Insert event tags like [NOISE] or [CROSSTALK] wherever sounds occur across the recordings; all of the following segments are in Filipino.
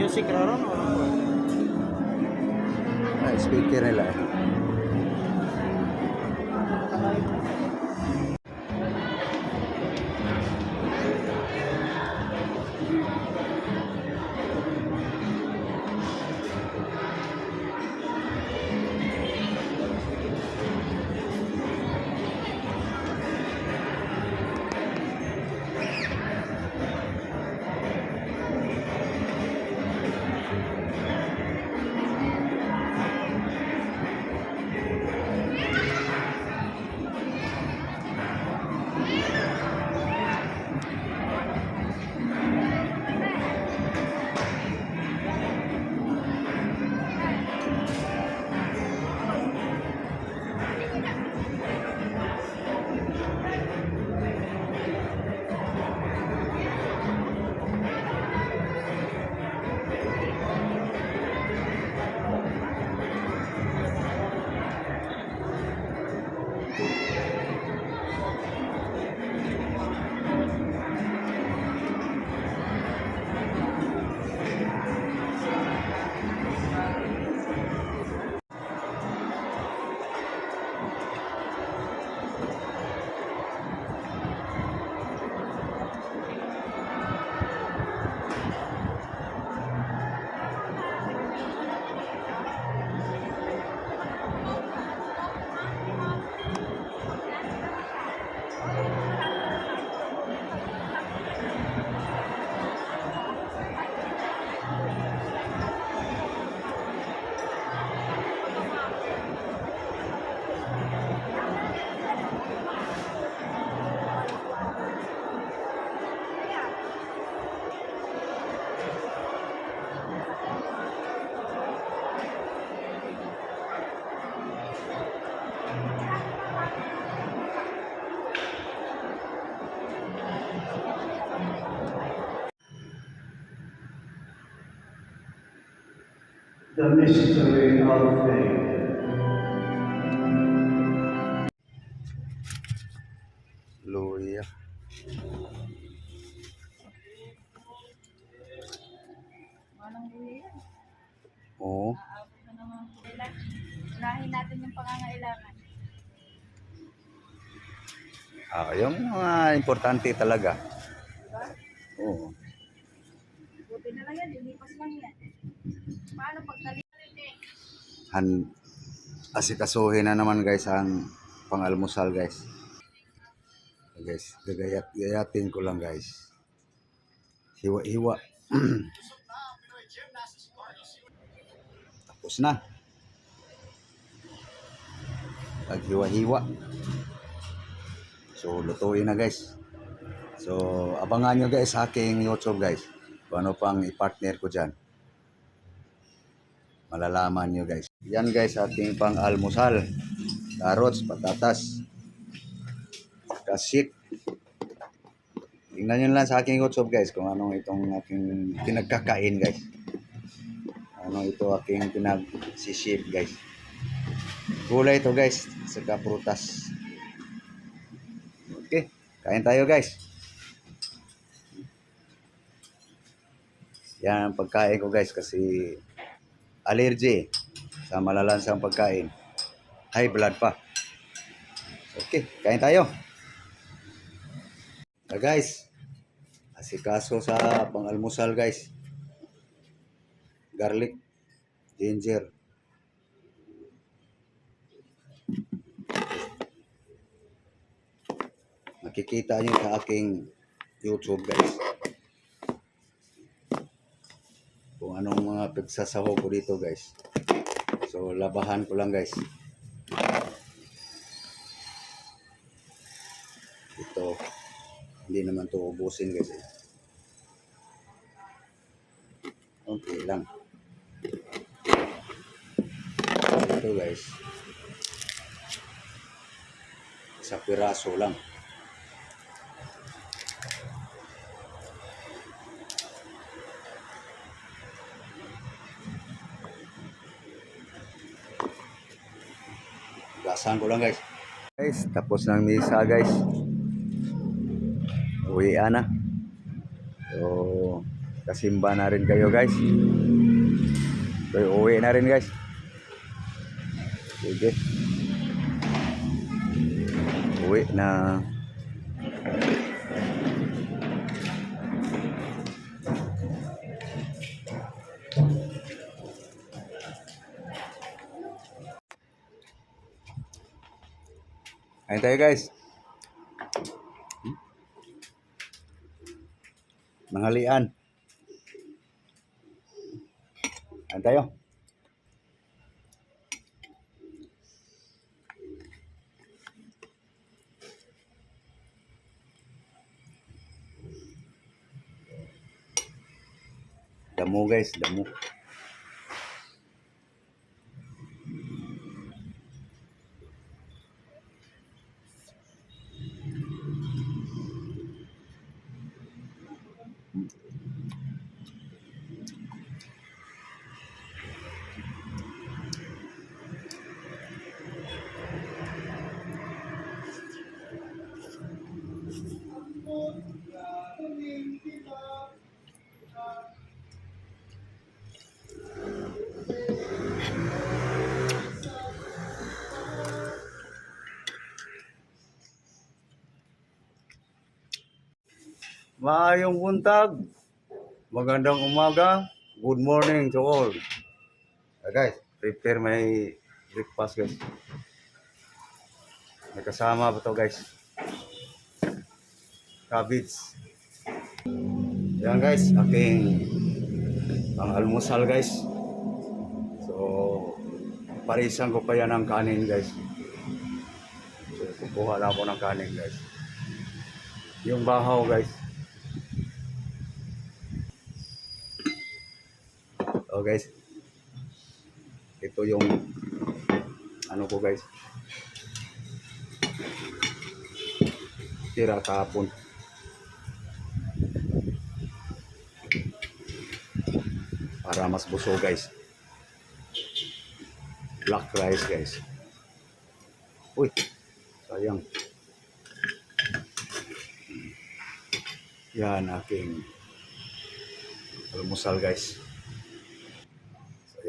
Music raron o ano? Ah, speaker nila. eh. The mystery of faith. Hallelujah. Manang buhay yan. Oo. Po. Unahin natin yung pangangailangan. Ah, yung mga importante talaga. Diba? Oo. Buti na lang yan, lilipas lang yan. Han asikasuhin na naman guys ang pang-almusal guys. Guys, gagayat gayatin ko lang guys. Hiwa-hiwa. [CLEARS THROAT] Tapos na. Paghiwa-hiwa. So, lutuin na guys. So, abangan nyo guys sa aking YouTube guys. Ano pang i-partner ko dyan. Malalaman nyo guys. Yan guys, ating pang-almusal. Carrots, patatas. Kasit. Tingnan nyo lang sa aking YouTube guys kung anong itong aking pinagkakain guys. Ano ito aking pinagsisip guys. Gulay ito guys, saka prutas. Okay, kain tayo guys. Yan ang pagkain ko guys kasi allergy sa malalansang pagkain. High blood pa. Okay, kain tayo. Ah, guys, asikaso sa pang-almusal guys. Garlic, ginger. Makikita niyo sa aking YouTube guys. Mga pagsasaho ko dito guys. So labahan ko lang guys. Ito hindi naman to ubusin guys. eh. Okay lang. Ito guys. Sa piraso lang. Hugasan ko lang guys. Guys, tapos ng misa guys. Uwi na. So, kasimba na rin kayo guys. So, uwi na rin guys. Sige. Uwi na. Ayun tayo guys. Mangalian. Ayun tayo. Damo guys, damo. Maayong buntag. Magandang umaga. Good morning to all. Ah, guys, prepare my breakfast guys. May kasama pa to guys. Cabbage. Yan guys, aking pang almusal guys. So, parisan ko pa yan ng kanin guys. So, kukuha na ako ng kanin guys. Yung bahaw guys. Oh guys. Ito yung ano ko guys. Tira kahapon. Para mas buso guys. Black rice guys. Uy, sayang. Yan aking almusal guys.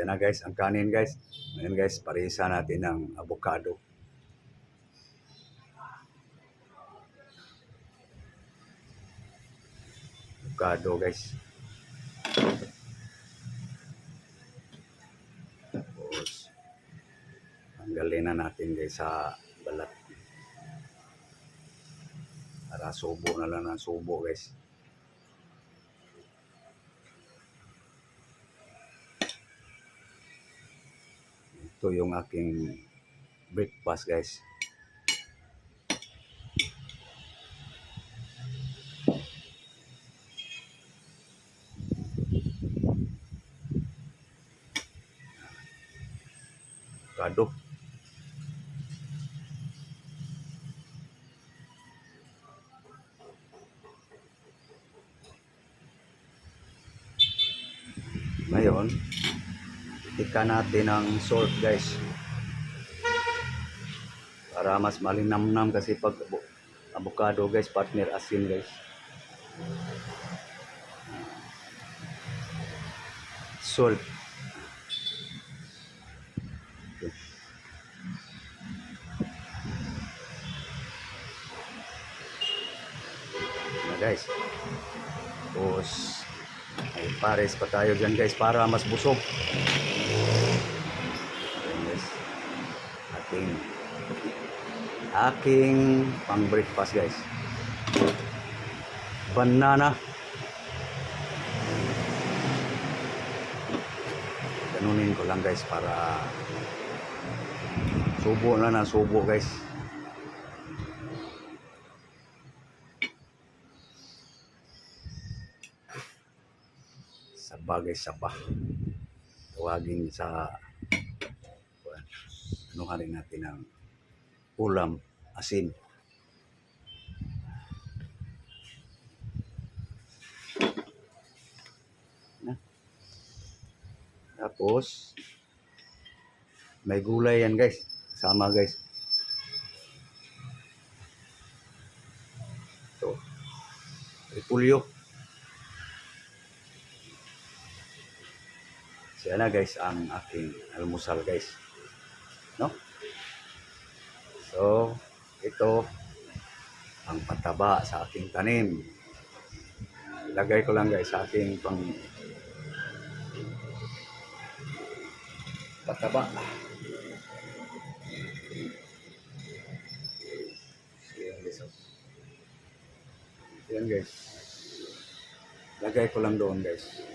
Yan na guys, ang kanin guys. Ngayon guys, parisa natin ng avocado. Avocado guys. Tapos, tanggalin na natin guys sa balat. Para subo na lang ng subo guys. Ito yung aking breakfast guys. Avocado. Ngayon, tika natin ang salt guys. Para mas malinamnam kasi pag avocado guys, partner asin guys. Salt. Na guys. Tapos, ay pares pa tayo dyan guys para mas busog. Ayan, guys. Ating aking pang breakfast guys. Banana. Ganunin ko lang guys para subo na na subo guys. sa bagay sapa. Tawagin sa ano rin natin ng ulam asin. Na. Tapos, may gulay yan guys. Sama guys. Ito. Repulyo. Siya na guys ang aking almusal guys. No? So, ito ang pataba sa aking tanim. Ilagay ko lang guys sa aking pang pataba. Ayan guys. Lagay ko lang doon guys.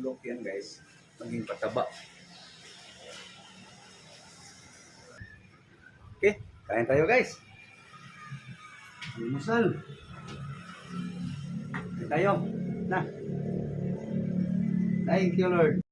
Bupulok yan guys. Maging pataba. Okay. Kain tayo guys. Almusal. Kain tayo. Na. Thank you Lord.